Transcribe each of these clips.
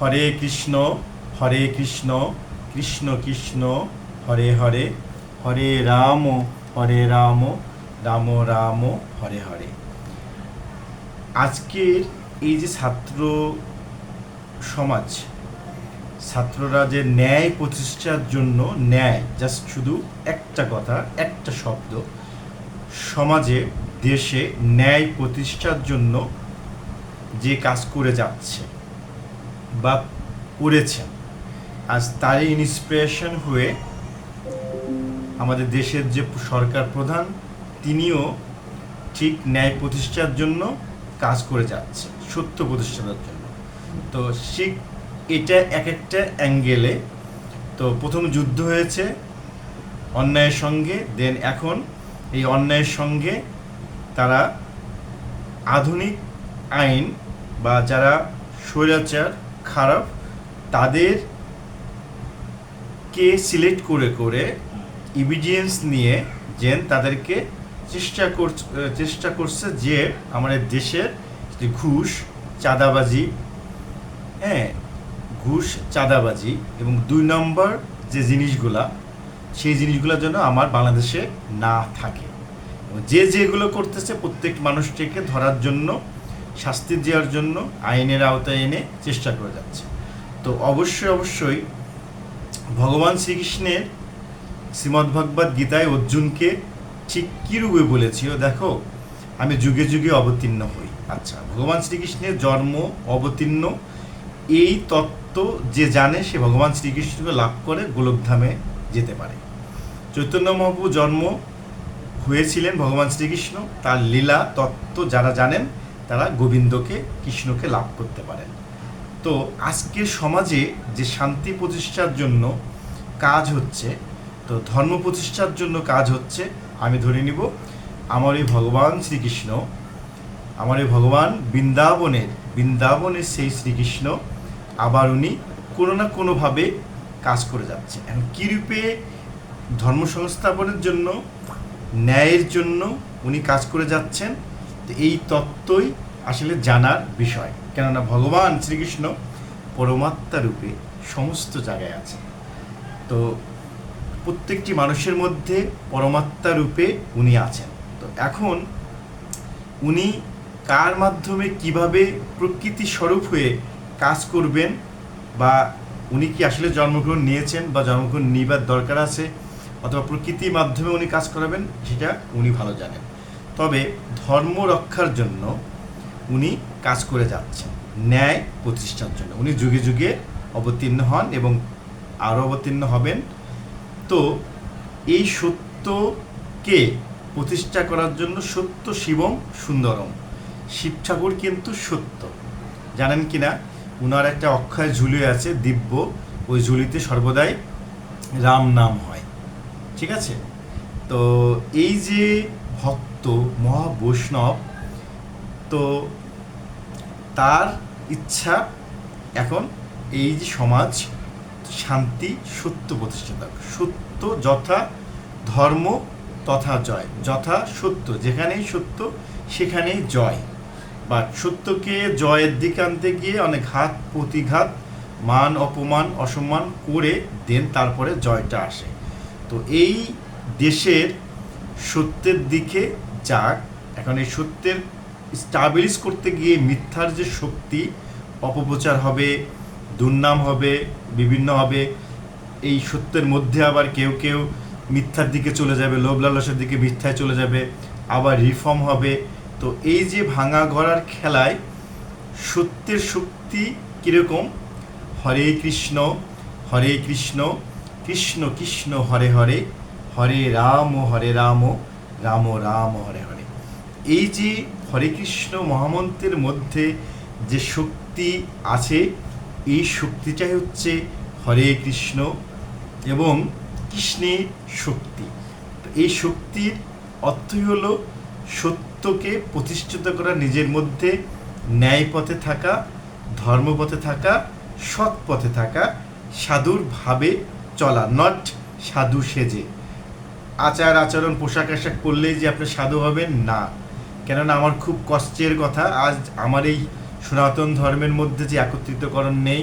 হরে কৃষ্ণ হরে কৃষ্ণ কৃষ্ণ কৃষ্ণ, হরে হরে হরে রাম হরে রাম রাম রাম, হরে হরে। আজকের এই যে ছাত্র সমাজ, ছাত্ররা যে ন্যায় প্রতিষ্ঠার জন্য, ন্যায় জাস্ট শুধু একটা কথা, একটা শব্দ, সমাজে, দেশে ন্যায় প্রতিষ্ঠার জন্য যে কাজ করে যাচ্ছে বা করেছেন। আজ তারই ইন্সপিরেশন হয়ে আমাদের দেশের যে সরকার প্রধান, তিনিও ঠিক ন্যায় প্রতিষ্ঠার জন্য কাজ করে যাচ্ছে, সত্য প্রতিষ্ঠার জন্য। তো সে এটা এক একটা অ্যাঙ্গেলে তো প্রথম যুদ্ধ হয়েছে অন্যায়ের সঙ্গে দেন এখন এই অন্যায়ের সঙ্গে তারা আধুনিক আইন বা যারা স্বৈরাচার খারাপ তাদের কে সিলেক্ট করে করে ইভিডেন্স নিয়ে যেন তাদেরকে চেষ্টা করছে চেষ্টা করছে যে আমাদের দেশের যে ঘুষ, চাঁদাবাজি হ্যাঁ ঘুষ, চাঁদাবাজি এবং দুই নম্বর যে জিনিসগুলা, সেই জিনিসগুলোর জন্য আমার বাংলাদেশে না থাকে। যে যেগুলো করতেছে প্রত্যেক মানুষটিকে ধরার জন্য শাস্তি দেওয়ার জন্য আইনের আওতায় এনে চেষ্টা করে যাচ্ছে। তো অবশ্যই অবশ্যই ভগবান শ্রীকৃষ্ণের শ্রীমদ্ভগবত গীতায় অর্জুনকে ঠিক কী রূপে বলেছিল দেখো, আমি যুগে যুগে অবতীর্ণ হই। আচ্ছা ভগবান শ্রীকৃষ্ণের জন্ম অবতীর্ণ, এই তত্ত্ব যে জানে, সে ভগবান শ্রীকৃষ্ণকে লাভ করে গোলকধামে যেতে পারে। চৈতন্য মহাপ্রভু জন্ম হয়েছিলেন ভগবান শ্রীকৃষ্ণ, তার লীলা তত্ত্ব যারা জানেন তারা গোবিন্দকে, কৃষ্ণকে লাভ করতে পারেন। তো আজকের সমাজে যে শান্তি প্রতিষ্ঠার জন্য কাজ হচ্ছে, তো ধর্ম প্রতিষ্ঠার জন্য কাজ হচ্ছে, আমি ধরে নিব আমার এই ভগবান শ্রীকৃষ্ণ আমার এই ভগবান বৃন্দাবনের বৃন্দাবনের সেই শ্রীকৃষ্ণ, আবার উনি কোনো না কোনোভাবে কাজ করে যাচ্ছে। এখন কী রূপে ধর্ম সংস্থাপনের জন্য, ন্যায়ের জন্য উনি কাজ করে যাচ্ছেন এই তত্ত্বই আসলে জানার বিষয়। কেননা ভগবান শ্রীকৃষ্ণ পরমাত্মা রূপে সমস্ত জায়গায় আছে তো প্রত্যেকটি মানুষের মধ্যে পরমাত্মা রূপে উনি আছেন। তো এখন উনি কার মাধ্যমে কীভাবে প্রকৃতি স্বরূপ হয়ে কাজ করবেন বা উনি কি আসলে জন্মগ্রহণ নিয়েছেন বা জন্মগ্রহণ নিবার দরকার আছে অথবা প্রকৃতির মাধ্যমে উনি কাজ করাবেন, সেটা উনি ভালো জানেন। তবে ধর্ম রক্ষার জন্য উনি কাজ করে যাচ্ছেন, ন্যায় প্রতিষ্ঠার জন্য। উনি যুগে যুগে অবতীর্ণ হন এবং আরও অবতীর্ণ হবেন। তো এই সত্যকে প্রতিষ্ঠা করার জন্য সত্য শিবম সুন্দরম। শিব ঠাকুর কিন্তু সত্য। জানেন কি না? উনার একটা অক্ষয় ঝুলি আছে, দিব্য। ওই ঝুলিতে সর্বদাই রাম নাম হয়। ঠিক আছে? তো এই যে ভক্ত মহা বৈষ্ণব তো তার ইচ্ছা এখন এই যে সমাজ, শান্তি, সত্য প্রতিষ্ঠা সত্য যথা ধর্ম তথা জয়। যথা সত্য, যেখানেই সত্য সেখানেই জয়। বা সত্যকে জয়ের দিকে আনতে গিয়ে অনেক ঘাত প্রতিঘাত, মান, অপমান, অসম্মান করে দেন তারপরে জয়টা আসে। তো এই দেশের সত্যের দিকে যাক এখন এই সত্যের স্টাবলিশ করতে গিয়ে মিথ্যার যে শক্তি, অপপ্রচার হবে, দুর্নাম হবে, বিভিন্ন হবে, এই সত্যের মধ্যে আবার কেউ কেউ মিথ্যার দিকে চলে যাবে লোভ লালসের দিকে মিথ্যায় চলে যাবে, আবার রিফর্ম হবে। তো এই যে ভাঙা গড়ার খেলায় সত্যের শক্তি কীরকম? হরে কৃষ্ণ হরে কৃষ্ণ কৃষ্ণ কৃষ্ণ, হরে হরে হরে রাম হরে রাম রাম রাম, হরে হরে। এই যে হরে কৃষ্ণ মহামন্ত্রের মধ্যে যে শক্তি আছে, এই শক্তিটাই হচ্ছে হরে কৃষ্ণ এবং কৃষ্ণের শক্তি। তো এই শক্তির অর্থই হলো সত্যকে প্রতিষ্ঠিত করা, নিজের মধ্যে ন্যায় পথে থাকা, ধর্মপথে থাকা সৎ পথে থাকা, সাধুর ভাবে চলা নট সাধু সেজে। আচার, আচরণ, পোশাক, আশাক করলেই যে আপনি সাধু হবেন, না। কেননা আমার খুব কষ্টের কথা, আজ আমার এই সনাতন ধর্মের মধ্যে যে একত্রিতকরণ নেই,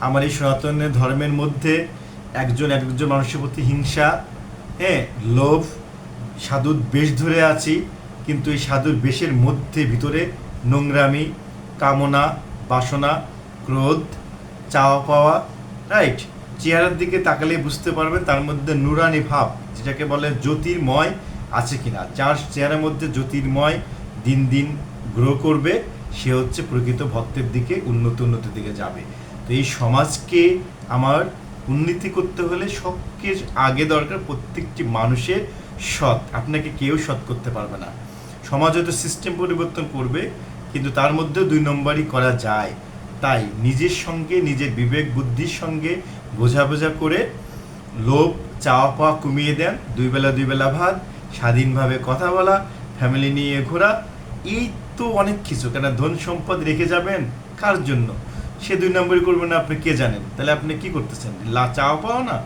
আমার এই সনাতন ধর্মের মধ্যে একজন একজন মানুষের প্রতি হিংসা হ্যাঁ লোভ, সাধুর বেশ ধরে আছি, কিন্তু এই সাধুর বেশের মধ্যে, ভিতরে নোংরামি, কামনা, বাসনা, ক্রোধ চাওয়া পাওয়া রাইট? চেহারার দিকে তাকালে বুঝতে পারবেন, তার মধ্যে নুরানি ভাব, যেটাকে বলে জ্যোতির্ময় আছে কিনা। যার চেহারার মধ্যে জ্যোতির্ময় দিন দিন গ্রো করবে, সে হচ্ছে প্রকৃত ভক্তের দিকে, উন্নত উন্নতির দিকে যাবে। তো এই সমাজকে আমার উন্নতি করতে হলে সবচেয়ে আগে দরকার প্রত্যেকটি মানুষের সৎ, আপনাকে কেউ সৎ করতে পারবে না। সমাজ হয়তো সিস্টেম পরিবর্তন করবে, কিন্তু তার মধ্যেও দুই নম্বরই করা যায়। তাই নিজের সঙ্গে, নিজের বিবেক বুদ্ধির সঙ্গে বোঝা বোঝা করে লোভ, চাওয়া পাওয়া কমিয়ে দেন, দুই বেলা দুই বেলা ভাত, স্বাধীনভাবে কথা বলা ফ্যামিলি নিয়ে ঘোরা, এই তো অনেক কিছু। কেন ধন সম্পদ রেখে যাবেন কার জন্য? সে দুই নম্বরই করবেন না, আপনি কে জানেন? তাহলে আপনি কি করতেছেন? লা চাওয়া পাওয়া না?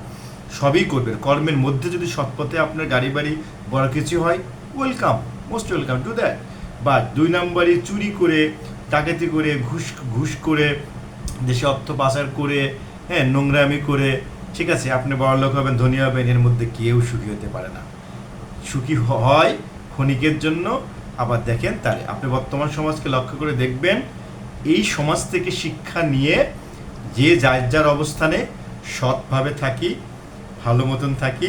সবই করবেন। কর্মের মধ্যে যদি সৎপথে আপনার গাড়ি বাড়ি বড় কিছু হয় welcome most welcome to that বা দুই নম্বরে চুরি করে ডাকাতি করে, ঘুষ ঘুষ করে, দেশে অর্থ পাচার করে হ্যাঁ নোংরামি করে, ঠিক আছে, আপনি বড় লোক হবেন, ধনী হবেন, এর মধ্যে কেউ সুখী হতে পারে না। সুখী হয় ক্ষণিকের জন্য, আবার দেখেন তাহলে আপনি বর্তমান সমাজকে লক্ষ্য করে দেখবেন, এই সমাজ থেকে শিক্ষা নিয়ে যে যার যার অবস্থানে সৎভাবে থাকি, ভালো মতন থাকি,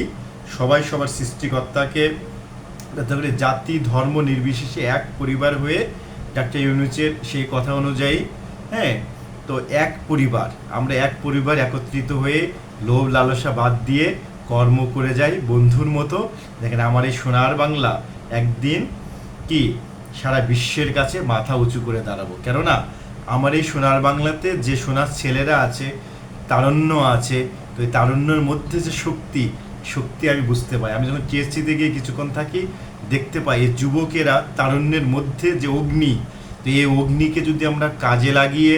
সবাই সবার সৃষ্টিকর্তাকে জাতি, ধর্ম নির্বিশেষে এক পরিবার হয়ে ডাক্তার ইউনুসের সেই কথা অনুযায়ী হ্যাঁ তো এক পরিবার, আমরা এক পরিবার একত্রিত হয়ে লোভ লালসা বাদ দিয়ে কর্ম করে যাই বন্ধুর মতো। দেখেন আমার এই সোনার বাংলা একদিন কি সারা বিশ্বের কাছে মাথা উঁচু করে দাঁড়াবো। কেননা আমার এই সোনার বাংলাতে যে সোনার ছেলেরা আছে, তারুণ্য আছে, তো এই তারুণ্যের মধ্যে যে শক্তি শক্তি আমি বুঝতে পারি। আমি যখন টিএসসিতে গিয়ে কিছুক্ষণ থাকি দেখতে পাই এই যুবকেরা তারুণ্যের মধ্যে যে অগ্নি, তো এই অগ্নিকে যদি আমরা কাজে লাগিয়ে,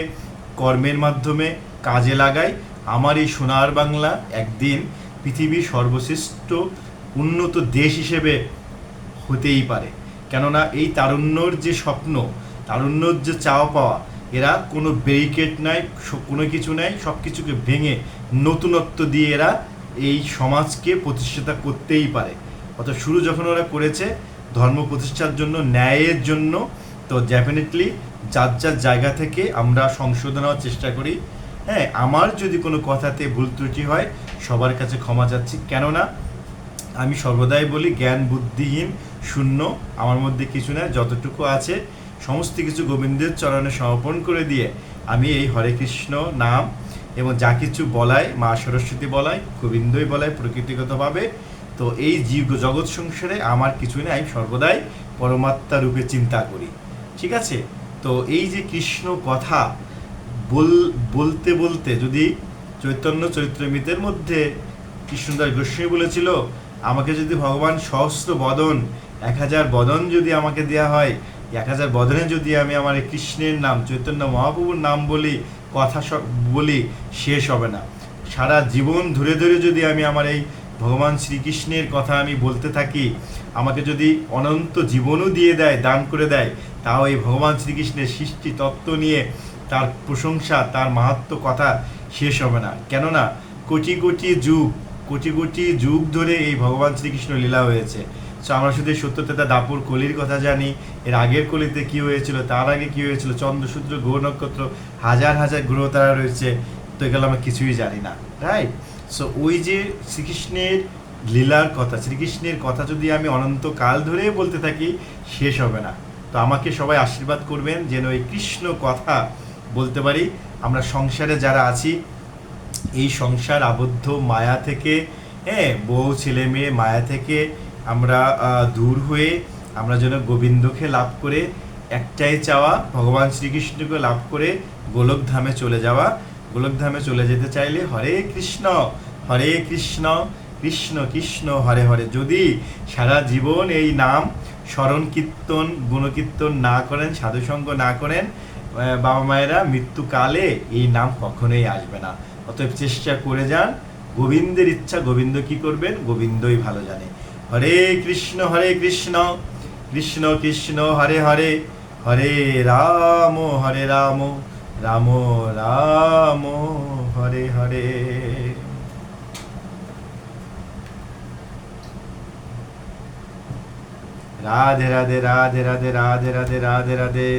কর্মের মাধ্যমে কাজে লাগাই, আমার এই সোনার বাংলা একদিন পৃথিবীর সর্বশ্রেষ্ঠ উন্নত দেশ হিসেবে হতেই পারে। কেননা এই তারুণ্যর যে স্বপ্ন, তারুণ্যর যে চাওয়া পাওয়া, এরা কোনো ব্যারিকেড নাই কোনো কিছু নাই সব কিছুকে ভেঙে নতুনত্ব দিয়ে এরা এই সমাজকে প্রতিষ্ঠাতা করতেই পারে। অর্থাৎ শুরু যখন ওরা করেছে ধর্ম প্রতিষ্ঠার জন্য, ন্যায়ের জন্য, তো ডেফিনেটলি যার যার জায়গা থেকে আমরা সংশোধন হওয়ার চেষ্টা করি। হ্যাঁ আমার যদি কোনো কথাতে ভুল ত্রুটি হয়, সবার কাছে ক্ষমা চাচ্ছি। কেননা, আমি সর্বদাই বলি, জ্ঞান, বুদ্ধিহীন, শূন্য, আমার মধ্যে কিছু না, যতটুকু আছে, সমস্ত কিছু গোবিন্দের চরণে সমর্পণ করে দিয়ে আমি এই হরে কৃষ্ণ নাম এবং যা কিছু বলায় মা সরস্বতী বলায় গোবিন্দই বলায় প্রকৃতিগতভাবে তো এই জীব জগৎ সংসারে আমার কিছু নেই, আমি সর্বদাই পরমাত্মা রূপে চিন্তা করি। ঠিক আছে? তো এই যে কৃষ্ণ কথা বল, বলতে বলতে যদি চৈতন্য চরিত্রমিতের মধ্যে কৃষ্ণদাস গোস্বামী বলেছিল, আমাকে যদি ভগবান সহস্র বদন, এক হাজার বদন যদি আমাকে দেয়া হয়, এক হাজার বদনে যদি আমি আমার কৃষ্ণের নাম, চৈতন্য মহাপ্রভুর নাম বলি, কথা বলি, শেষ হবে না। সারা জীবন ধরে ধরে যদি আমি আমার এই ভগবান শ্রীকৃষ্ণের কথা আমি বলতে থাকি, আমাকে যদি অনন্ত জীবনও দিয়ে দেয়, দান করে দেয়, তাও এই ভগবান শ্রীকৃষ্ণের সৃষ্টি তত্ত্ব নিয়ে তার প্রশংসা, তার মাহাত্ম কথা শেষ হবে না। কেননা কোটি কোটি যুগ, কোটি কোটি যুগ ধরে এই ভগবান শ্রীকৃষ্ণ লীলা হয়েছে। সো আমরা শুধু এই সত্যতেতা দাপুর কলির কথা জানি, এর আগের কলিতে কি হয়েছিল, তার আগে কি হয়েছিল, চন্দ্রসূত্র, গ্রহ নক্ষত্র, হাজার হাজার গ্রহ তারা রয়েছে, তো এগুলো আমরা কিছুই জানি না রাইট সো ওই যে শ্রীকৃষ্ণের লীলার কথা, শ্রীকৃষ্ণের কথা যদি আমি অনন্তকাল ধরে বলতে থাকি, শেষ হবে না। তো আমাকে সবাই আশীর্বাদ করবেন যেন এই কৃষ্ণ কথা বলতে পারি। আমরা সংসারে যারা আছি, এই সংসার আবদ্ধ মায়া থেকে হ্যাঁ বউ, ছেলে, মেয়ে, মায়া থেকে আমরা দূর হয়ে আমরা যেন গোবিন্দকে লাভ করে একটাই চাওয়া, ভগবান শ্রীকৃষ্ণকে লাভ করে গোলকধামে চলে যাওয়া। গোলকধামে চলে যেতে চাইলে হরে কৃষ্ণ হরে কৃষ্ণ কৃষ্ণ কৃষ্ণ, হরে হরে। যদি সারা জীবন এই নাম স্মরণ কীর্তন, গুণকীর্তন না করেন, সাধুসঙ্গ না করেন বাবা মায়েরা মৃত্যুকালে এই নাম কখনোই আসবে না। অতএব চেষ্টা করে যান, গোবিন্দের ইচ্ছা, গোবিন্দ কি করবেন? গোবিন্দই ভালো জানে। হরে কৃষ্ণ হরে কৃষ্ণ কৃষ্ণ কৃষ্ণ, হরে হরে হরে রাম হরে রাম। রাম রাম হরে হরে। রাধে রাধে রাধে রাধে রাধে রাধে রাধে রাধে।